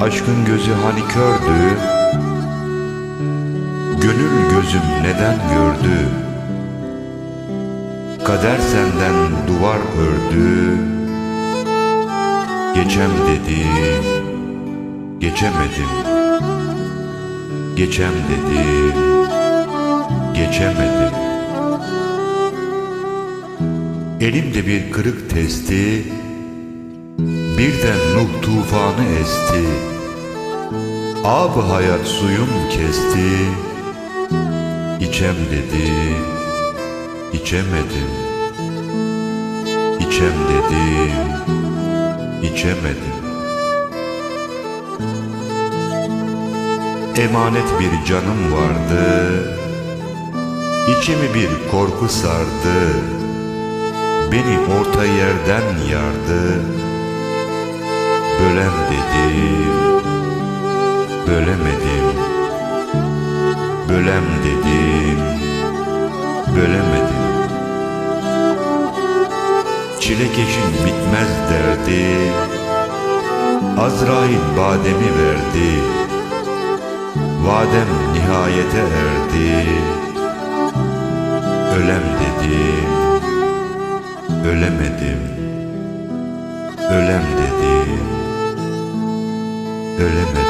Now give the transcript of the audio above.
Aşkın gözü hani kördü? Gönül gözüm neden gördü? Kader senden duvar ördü. Geçem dedim Geçemedim. Geçem dedim Geçemedim. Elimde bir kırık testi Birden Nuh tufanı esti. Ab hayat suyum kesti. İçem dedi içemedim. İçem dedim içemedim. Emanet bir canım vardı. İçimi bir korku sardı. Beni orta yerden yardı Bölem dedim Bölemedim. Bölem dedim Bölemedim. Çilekeşin bitmez derdi Azrail bademi verdi. Vadem nihayete erdi Ölem dedim Ölemedim Ölem dedim Ölemedim